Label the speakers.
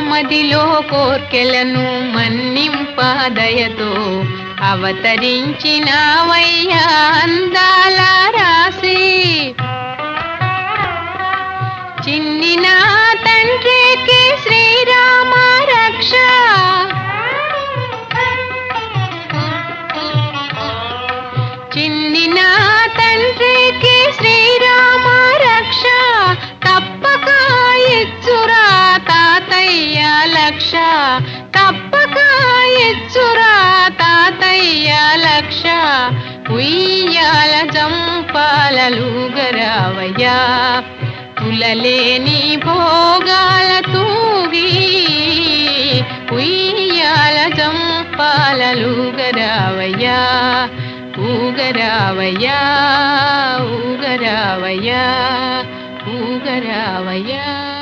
Speaker 1: మదిలో కోర్కెలను మన్నింపదయతో అవతరించినవయ్యా అందాల రాసి చిన్ని నా తండ్రికి శ్రీరామ రక్ష. చిన్ని నా తండ్రికి తాతయ్య లక్ష. తప్పక ఇచ్చురా తాతయ్య లక్ష. ఉయ్యాల జంపాలలు గరావయ్యా. తులలేని భోగాల తూగి ఉయ్యాల జంపాలలుగరావయ్యా ఊగరావయ్యా ఊగరావయ్యా ఊగరావయ్యా.